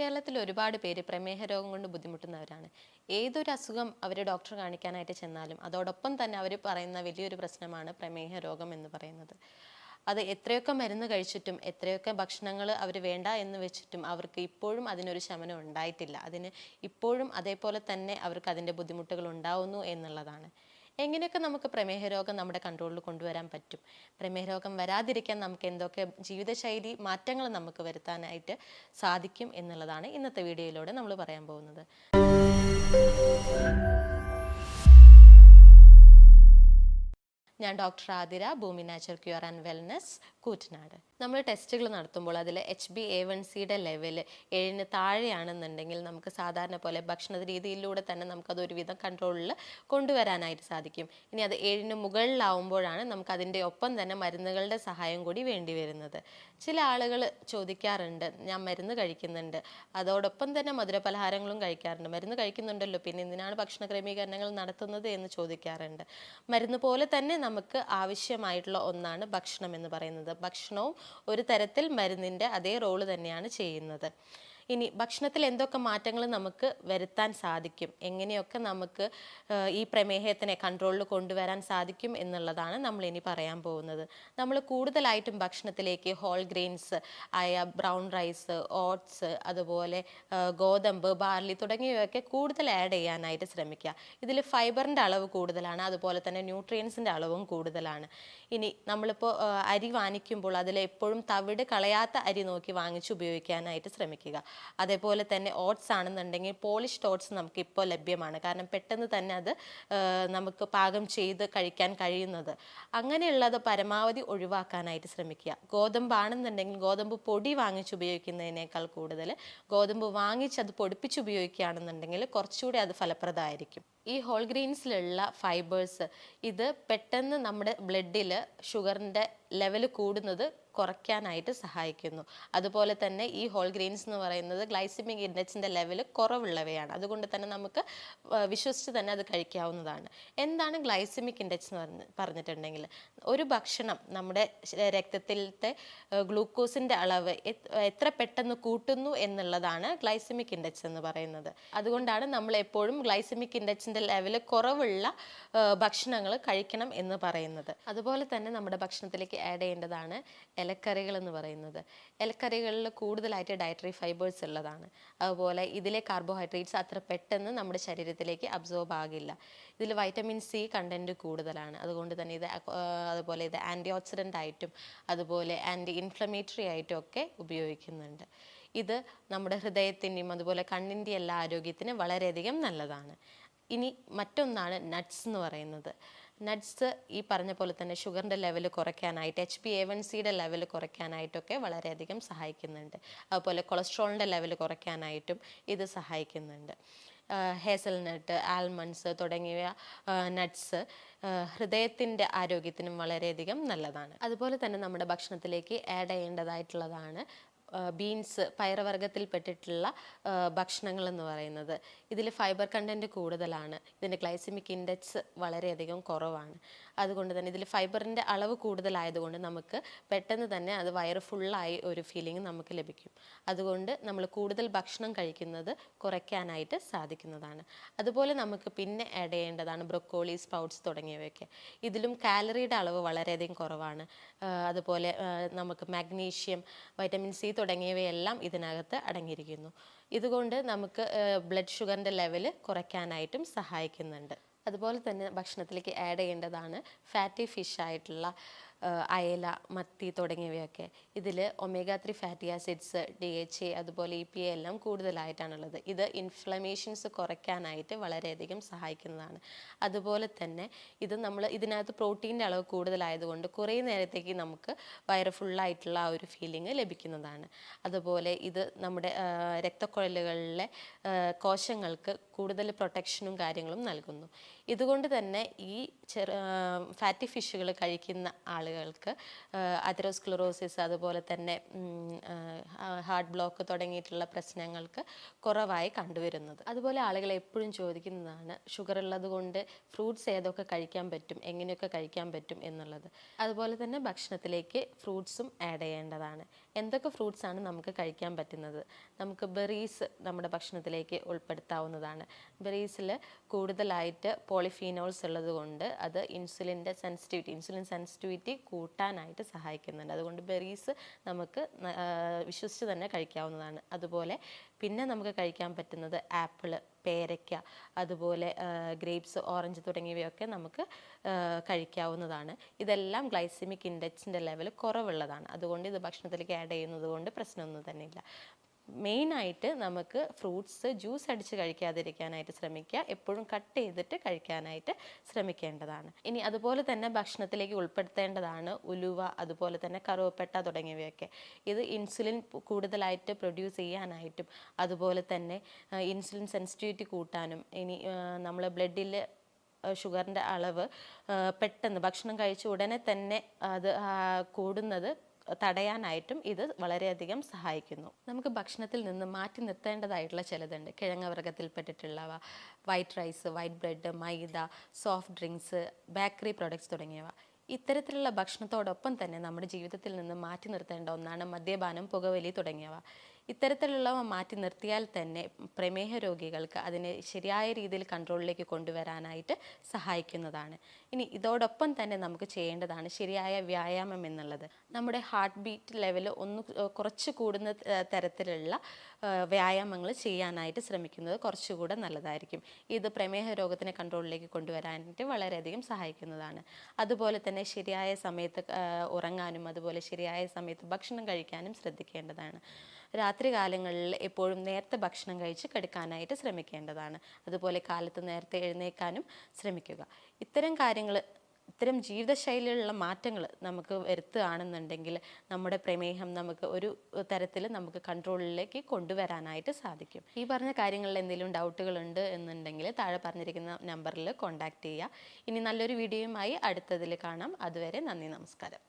കേരളത്തിൽ ഒരുപാട് പേര് പ്രമേഹ രോഗം കൊണ്ട് ബുദ്ധിമുട്ടുന്നവരാണ്. ഏതൊരു അസുഖം അവർ ഡോക്ടറെ കാണിക്കാനായിട്ട് ചെന്നാലും അതോടൊപ്പം തന്നെ അവർ പറയുന്ന വലിയൊരു പ്രശ്നമാണ് പ്രമേഹ രോഗം എന്ന് പറയുന്നത്. അത് എത്രയൊക്കെ മരുന്ന് കഴിച്ചിട്ടും എത്രയൊക്കെ ഭക്ഷണങ്ങൾ അവർ വേണ്ട എന്ന് വെച്ചിട്ടും അവർക്ക് ഇപ്പോഴും അതിനൊരു ശമനം ഉണ്ടായിട്ടില്ല. അതിന് ഇപ്പോഴും അതേപോലെ തന്നെ അവർക്ക് അതിന്റെ ബുദ്ധിമുട്ടുകൾ ഉണ്ടാവുന്നു എന്നുള്ളതാണ്. എങ്ങനെയൊക്കെ നമുക്ക് പ്രമേഹ രോഗം നമ്മുടെ കൺട്രോളിൽ കൊണ്ടുവരാൻ പറ്റും? പ്രമേഹ രോഗം വരാതിരിക്കാൻ നമുക്ക് എന്തൊക്കെ ജീവിതശൈലി മാറ്റങ്ങൾ നമുക്ക് വരുത്താനായിട്ട് സാധിക്കും എന്നുള്ളതാണ് ഇന്നത്തെ വീഡിയോയിലൂടെ നമ്മൾ പറയാൻ പോകുന്നത്. ഞാൻ doctor Athira Bhoomi nature cure and wellness Koottanad. നമ്മൾ ടെസ്റ്റുകൾ നടത്തുമ്പോൾ അതിൽ എച്ച് ബി എ വൺ സിയുടെ ലെവൽ ഏഴിന് താഴെയാണെന്നുണ്ടെങ്കിൽ നമുക്ക് സാധാരണ പോലെ ഭക്ഷണ രീതിയിലൂടെ തന്നെ നമുക്കത് ഒരുവിധം കൺട്രോളിൽ കൊണ്ടുവരാനായിട്ട് സാധിക്കും. ഇനി അത് ഏഴിന് മുകളിലാവുമ്പോഴാണ് നമുക്ക് അതിന്റെ ഒപ്പം തന്നെ മരുന്നുകളുടെ സഹായം കൂടി വേണ്ടി വരുന്നത്. ചില ആളുകൾ ചോദിക്കാറുണ്ട് ഞാൻ മരുന്ന് കഴിക്കുന്നുണ്ട്. അതോടൊപ്പം തന്നെ മധുരപലഹാരങ്ങളും കഴിക്കാറുണ്ട്. മരുന്ന് കഴിക്കുന്നുണ്ടല്ലോ പിന്നെ എന്തിനാണ് ഭക്ഷണ ക്രമീകരണങ്ങൾ നടത്തുന്നത്? എന്ന് ചോദിക്കാറുണ്ട്. മരുന്ന് പോലെ തന്നെ നമുക്ക് ആവശ്യമായിട്ടുള്ള ഒന്നാണ് ഭക്ഷണം എന്ന് പറയുന്നത്. ഭക്ഷണവും ഒരു തരത്തിൽ മരുന്നിന്റെ അതേ റോൾ തന്നെയാണ് ചെയ്യുന്നത്. ഇനി ഭക്ഷണത്തിൽ എന്തൊക്കെ മാറ്റങ്ങൾ നമുക്ക് വരുത്താൻ സാധിക്കും? എങ്ങനെയൊക്കെ നമുക്ക് ഈ പ്രമേഹത്തിനെ കൺട്രോളിൽ കൊണ്ടുവരാൻ സാധിക്കും എന്നുള്ളതാണ് നമ്മൾ ഇനി പറയാൻ പോകുന്നത്. നമ്മൾ കൂടുതലായിട്ടും ഭക്ഷണത്തിലേക്ക് ഹോൾ ഗ്രെയിൻസ് ആയ ബ്രൗൺ റൈസ് ഓട്സ് അതുപോലെ ഗോതമ്പ് ബാർലി തുടങ്ങിയവയൊക്കെ കൂടുതൽ ആഡ് ചെയ്യാനായിട്ട് ശ്രമിക്കുക. ഇതിൽ ഫൈബറിന്റെ അളവ് കൂടുതലാണ് അതുപോലെ തന്നെ ന്യൂട്രിയൻസിന്റെ അളവും കൂടുതലാണ്. ഇനി നമ്മളിപ്പോൾ അരി വാങ്ങിക്കുമ്പോൾ അതിൽ എപ്പോഴും തവിട് കളയാത്ത അരി നോക്കി വാങ്ങിച്ച് ഉപയോഗിക്കാനായിട്ട് ശ്രമിക്കുക. അതേപോലെ തന്നെ ഓട്സ് ആണെന്നുണ്ടെങ്കിൽ പോളിഷ്ഡ് ഓട്സ് നമുക്ക് ഇപ്പോൾ ലഭ്യമാണ്. കാരണം പെട്ടെന്ന് തന്നെ അത് നമുക്ക് പാകം ചെയ്ത് കഴിക്കാൻ കഴിയുന്നത്. അങ്ങനെയുള്ളത് പരമാവധി ഒഴിവാക്കാനായിട്ട് ശ്രമിക്കുക. ഗോതമ്പാണെന്നുണ്ടെങ്കിൽ ഗോതമ്പ് പൊടി വാങ്ങിച്ച് ഉപയോഗിക്കുന്നതിനേക്കാൾ കൂടുതൽ ഗോതമ്പ് വാങ്ങിച്ച് അത് പൊടിപ്പിച്ച് ഉപയോഗിക്കുകയാണെന്നുണ്ടെങ്കിൽ കുറച്ചുകൂടി അത് ഫലപ്രദമായിരിക്കും. ഈ ഹോൾ ഗ്രെയിൻസിലുള്ള ഫൈബേഴ്സ് ഇത് പെട്ടെന്ന് നമ്മുടെ ബ്ലഡിൽ ഷുഗറിന്റെ ലെവൽ കൂടുന്നത് കുറയ്ക്കാനായിട്ട് സഹായിക്കുന്നു. അതുപോലെ തന്നെ ഈ ഹോൾ ഗ്രെയിൻസ് എന്ന് പറയുന്നത് ഗ്ലൈസിമിക് ഇൻഡെക്സിന്റെ ലെവൽ കുറവുള്ളവയാണ്. അതുകൊണ്ട് തന്നെ നമുക്ക് വിശ്വസിച്ച് തന്നെ അത് കഴിക്കാവുന്നതാണ്. എന്താണ് ഗ്ലൈസിമിക് ഇൻഡക്സ് എന്ന് പറഞ്ഞ് പറഞ്ഞിട്ടുണ്ടെങ്കിൽ ഒരു ഭക്ഷണം നമ്മുടെ രക്തത്തിലത്തെ ഗ്ലൂക്കോസിന്റെ അളവ് എത്ര പെട്ടെന്ന് കൂട്ടുന്നു എന്നുള്ളതാണ് ഗ്ലൈസിമിക് ഇൻഡക്സ് എന്ന് പറയുന്നത്. അതുകൊണ്ടാണ് നമ്മൾ എപ്പോഴും ഗ്ലൈസിമിക് ഇൻഡെക്സിന്റെ ലെവൽ കുറവുള്ള ഭക്ഷണങ്ങൾ കഴിക്കണം എന്ന് പറയുന്നത്. അതുപോലെ തന്നെ നമ്മുടെ ഭക്ഷണത്തിലേക്ക് ആഡ് ചെയ്യേണ്ടതാണ് ഇലക്കറികൾ എന്ന് പറയുന്നത്. ഇലക്കറികളിൽ കൂടുതലായിട്ട് ഡയറ്ററി ഫൈബേഴ്സ് ഉള്ളതാണ്. അതുപോലെ ഇതിലെ കാർബോഹൈഡ്രേറ്റ്സ് അത്ര പെട്ടെന്ന് നമ്മുടെ ശരീരത്തിലേക്ക് അബ്സോർബ് ആകില്ല. ഇതിൽ വൈറ്റമിൻ സി കണ്ടന്റ് കൂടുതലാണ്. അതുകൊണ്ട് തന്നെ ഇത് അതുപോലെ ഇത് ആന്റി ഓക്സിഡന്റ് ആയിട്ടും അതുപോലെ ആന്റി ഇൻഫ്ലമേറ്ററി ആയിട്ടും ഒക്കെ ഉപയോഗിക്കുന്നുണ്ട്. ഇത് നമ്മുടെ ഹൃദയത്തിന്റെയും അതുപോലെ കണ്ണിന്റെ എല്ലാ ആരോഗ്യത്തിനും വളരെയധികം നല്ലതാണ്. ഇനി മറ്റൊന്നാണ് നട്ട്സ് എന്ന് പറയുന്നത്. നട്ട്സ് ഈ പറഞ്ഞ പോലെ തന്നെ ഷുഗറിന്റെ ലെവൽ കുറയ്ക്കാനായിട്ട് എച്ച് പി എ വൺ സിയുടെ ലെവൽ കുറയ്ക്കാനായിട്ടൊക്കെ വളരെയധികം സഹായിക്കുന്നുണ്ട്. അതുപോലെ കൊളസ്ട്രോളിന്റെ ലെവൽ കുറയ്ക്കാനായിട്ടും ഇത് സഹായിക്കുന്നുണ്ട്. ഹേസൽനട്ട് ആൽമണ്ട്സ് തുടങ്ങിയ നട്ട്സ് ഹൃദയത്തിന്റെ ആരോഗ്യത്തിനും വളരെയധികം നല്ലതാണ്. അതുപോലെ തന്നെ നമ്മുടെ ഭക്ഷണത്തിലേക്ക് ആഡ് ചെയ്യേണ്ടതായിട്ടുള്ളതാണ് ബീൻസ് പയറുവർഗത്തിൽപ്പെട്ടിട്ടുള്ള ഭക്ഷണങ്ങൾ എന്ന് പറയുന്നത്. ഇതിൽ ഫൈബർ കണ്ടന്റ് കൂടുതലാണ്. ഇതിന്റെ ഗ്ലൈസിമിക് ഇൻഡെക്സ് വളരെയധികം കുറവാണ്. അതുകൊണ്ട് തന്നെ ഇതിൽ ഫൈബറിന്റെ അളവ് കൂടുതലായതുകൊണ്ട് നമുക്ക് പെട്ടെന്ന് തന്നെ അത് വയറ് ഫുള്ളായി ഒരു ഫീലിംഗ് നമുക്ക് ലഭിക്കും. അതുകൊണ്ട് നമ്മൾ കൂടുതൽ ഭക്ഷണം കഴിക്കുന്നത് കുറയ്ക്കാനായിട്ട് സാധിക്കുന്നതാണ്. അതുപോലെ നമുക്ക് പിന്നെ ആഡ് ചെയ്യേണ്ടതാണ് ബ്രൊക്കോളി സ്പൗട്ട്സ് തുടങ്ങിയവയൊക്കെ. ഇതിലും കാലറിയുടെ അളവ് വളരെയധികം കുറവാണ്. അതുപോലെ നമുക്ക് മാഗ്നീഷ്യം വൈറ്റമിൻ സി തുടങ്ങിയവയെല്ലാം ഇതിനകത്ത് അടങ്ങിയിരിക്കുന്നു. ഇതുകൊണ്ട് നമുക്ക് ബ്ലഡ് ഷുഗറിന്റെ ലെവൽ കുറയ്ക്കാനായിട്ടും സഹായിക്കുന്നുണ്ട്. അതുപോലെ തന്നെ ഭക്ഷണത്തിലേക്ക് ആഡ് ചെയ്യേണ്ടതാണ് ഫാറ്റി ഫിഷ് ആയിട്ടുള്ള അയല മത്തി തുടങ്ങിയവയൊക്കെ. ഇതിൽ omega three fatty acids D H A അതുപോലെ ഇ പി എ എല്ലാം കൂടുതലായിട്ടാണുള്ളത്. ഇത് ഇൻഫ്ലമേഷൻസ് കുറയ്ക്കാനായിട്ട് വളരെയധികം സഹായിക്കുന്നതാണ്. അതുപോലെ തന്നെ ഇത് നമ്മൾ ഇതിനകത്ത് പ്രോട്ടീന്റെ അളവ് കൂടുതലായതുകൊണ്ട് കുറേ നേരത്തേക്ക് നമുക്ക് വയറ് ഫുള്ളായിട്ടുള്ള ആ ഒരു ഫീലിംഗ് ലഭിക്കുന്നതാണ്. അതുപോലെ ഇത് നമ്മുടെ രക്തക്കുഴലുകളിലെ കോശങ്ങൾക്ക് കൂടുതൽ പ്രൊട്ടക്ഷനും കാര്യങ്ങളും നൽകുന്നു. ഇതുകൊണ്ട് തന്നെ ഈ ചെറു ഫാറ്റി ഫിഷുകൾ കഴിക്കുന്ന ആളുകൾ ആളുകൾക്ക് അതിരോസ്ക്ലറോസിസ് അതുപോലെ തന്നെ ഹാർട്ട് ബ്ലോക്ക് തുടങ്ങിയിട്ടുള്ള പ്രശ്നങ്ങൾക്ക് കുറവായി കണ്ടുവരുന്നത്. അതുപോലെ ആളുകൾ എപ്പോഴും ചോദിക്കുന്നതാണ് ഷുഗർ ഉള്ളത് കൊണ്ട് ഫ്രൂട്ട്സ് ഏതൊക്കെ കഴിക്കാൻ പറ്റും എങ്ങനെയൊക്കെ കഴിക്കാൻ പറ്റും എന്നുള്ളത്. അതുപോലെ തന്നെ ഭക്ഷണത്തിലേക്ക് ഫ്രൂട്ട്സും ആഡ് ചെയ്യേണ്ടതാണ്. എന്തൊക്കെ ഫ്രൂട്ട്സ് ആണ് നമുക്ക് കഴിക്കാൻ പറ്റുന്നത്? നമുക്ക് ബെറീസ് നമ്മുടെ ഭക്ഷണത്തിലേക്ക് ഉൾപ്പെടുത്താവുന്നതാണ്. ബെറീസിൽ കൂടുതലായിട്ട് പോളിഫീനോൾസ് ഉള്ളത് കൊണ്ട് അത് ഇൻസുലിന്റെ സെൻസിറ്റിവിറ്റി ഇൻസുലിൻ സെൻസിറ്റിവിറ്റി കൂട്ടാനായിട്ട് സഹായിക്കുന്നുണ്ട്. അതുകൊണ്ട് ബെറീസ് നമുക്ക് വിശ്വസിച്ച് തന്നെ കഴിക്കാവുന്നതാണ്. അതുപോലെ പിന്നെ നമുക്ക് കഴിക്കാൻ പറ്റുന്നത് ആപ്പിൾ പേരയ്ക്ക അതുപോലെ ഗ്രേപ്സ് ഓറഞ്ച് തുടങ്ങിയവയൊക്കെ നമുക്ക് കഴിക്കാവുന്നതാണ്. ഇതെല്ലാം ഗ്ലൈസിമിക് ഇൻഡെക്സിന്റെ ലെവൽ കുറവുള്ളതാണ്. അതുകൊണ്ട് ഇത് ഭക്ഷണത്തിലേക്ക് ആഡ് ചെയ്യുന്നത് കൊണ്ട് പ്രശ്നമൊന്നും തന്നെ ഇല്ല. മെയിനായിട്ട് നമുക്ക് ഫ്രൂട്ട്സ് ജ്യൂസ് അടിച്ച് കഴിക്കാതിരിക്കാനായിട്ട് ശ്രമിക്കുക. എപ്പോഴും കട്ട് ചെയ്തിട്ട് കഴിക്കാനായിട്ട് ശ്രമിക്കേണ്ടതാണ്. ഇനി അതുപോലെ തന്നെ ഭക്ഷണത്തിലേക്ക് ഉൾപ്പെടുത്തേണ്ടതാണ് ഉലുവ അതുപോലെ തന്നെ കറുവപ്പെട്ട തുടങ്ങിയവയൊക്കെ. ഇത് ഇൻസുലിൻ കൂടുതലായിട്ട് പ്രൊഡ്യൂസ് ചെയ്യാനായിട്ടും അതുപോലെ തന്നെ ഇൻസുലിൻ സെൻസിറ്റിവിറ്റി കൂട്ടാനും ഇനി നമ്മൾ ബ്ലഡിൽ ഷുഗറിന്റെ അളവ് പെട്ടെന്ന് ഭക്ഷണം കഴിച്ച ഉടനെ തന്നെ അത് കൂടുന്നത് തടയാനായിട്ടും ഇത് വളരെയധികം സഹായിക്കുന്നു. നമുക്ക് ഭക്ഷണത്തിൽ നിന്ന് മാറ്റി നിർത്തേണ്ടതായിട്ടുള്ള ചിലതുണ്ട്. കിഴങ്ങവർഗത്തിൽപ്പെട്ടിട്ടുള്ളവ വൈറ്റ് റൈസ് വൈറ്റ് ബ്രെഡ് മൈദ സോഫ്റ്റ് ഡ്രിങ്ക്സ് ബേക്കറി പ്രോഡക്ട്സ് തുടങ്ങിയവ. ഇത്തരത്തിലുള്ള ഭക്ഷണത്തോടൊപ്പം തന്നെ നമ്മുടെ ജീവിതത്തിൽ നിന്ന് മാറ്റി നിർത്തേണ്ട ഒന്നാണ് മദ്യപാനം പുകവലി തുടങ്ങിയവ. ഇത്തരത്തിലുള്ളവ മാറ്റി നിർത്തിയാൽ തന്നെ പ്രമേഹ രോഗികൾക്ക് അതിനെ ശരിയായ രീതിയിൽ കൺട്രോളിലേക്ക് കൊണ്ടുവരാനായിട്ട് സഹായിക്കുന്നതാണ്. ഇനി ഇതോടൊപ്പം തന്നെ നമുക്ക് ചെയ്യേണ്ടതാണ് ശരിയായ വ്യായാമം എന്നുള്ളത്. നമ്മുടെ ഹാർട്ട് ബീറ്റ് ലെവൽ ഒന്ന് കുറച്ച് കൂടുന്ന തരത്തിലുള്ള വ്യായാമങ്ങൾ ചെയ്യാനായിട്ട് ശ്രമിക്കുന്നത് കുറച്ചുകൂടെ നല്ലതായിരിക്കും. ഇത് പ്രമേഹ രോഗത്തിനെ കൺട്രോളിലേക്ക് കൊണ്ടുവരാനായിട്ട് വളരെയധികം സഹായിക്കുന്നതാണ്. അതുപോലെ തന്നെ ശരിയായ സമയത്ത് ഉറങ്ങാനും അതുപോലെ ശരിയായ സമയത്ത് ഭക്ഷണം കഴിക്കാനും ശ്രദ്ധിക്കേണ്ടതാണ്. രാത്രി കാലങ്ങളിൽ എപ്പോഴും നേരത്തെ ഭക്ഷണം കഴിച്ച് കിടക്കാനായിട്ട് ശ്രമിക്കേണ്ടതാണ്. അതുപോലെ കാലത്ത് നേരത്തെ എഴുന്നേൽക്കാനും ശ്രമിക്കുക. ഇത്തരം കാര്യങ്ങൾ ഇത്തരം ജീവിതശൈലിയിലുള്ള മാറ്റങ്ങൾ നമുക്ക് വരുത്തുകയാണെന്നുണ്ടെങ്കിൽ നമ്മുടെ പ്രമേഹം നമുക്ക് ഒരു തരത്തിൽ നമുക്ക് കൺട്രോളിലേക്ക് കൊണ്ടുവരാനായിട്ട് സാധിക്കും. ഈ പറഞ്ഞ കാര്യങ്ങളിൽ എന്തെങ്കിലും ഡൗട്ടുകൾ ഉണ്ട് എന്നുണ്ടെങ്കിൽ താഴെ പറഞ്ഞിരിക്കുന്ന നമ്പറിൽ കോൺടാക്റ്റ് ചെയ്യുക. ഇനി നല്ലൊരു വീഡിയോയുമായി അടുത്തതിൽ കാണാം. അതുവരെ നന്ദി നമസ്കാരം.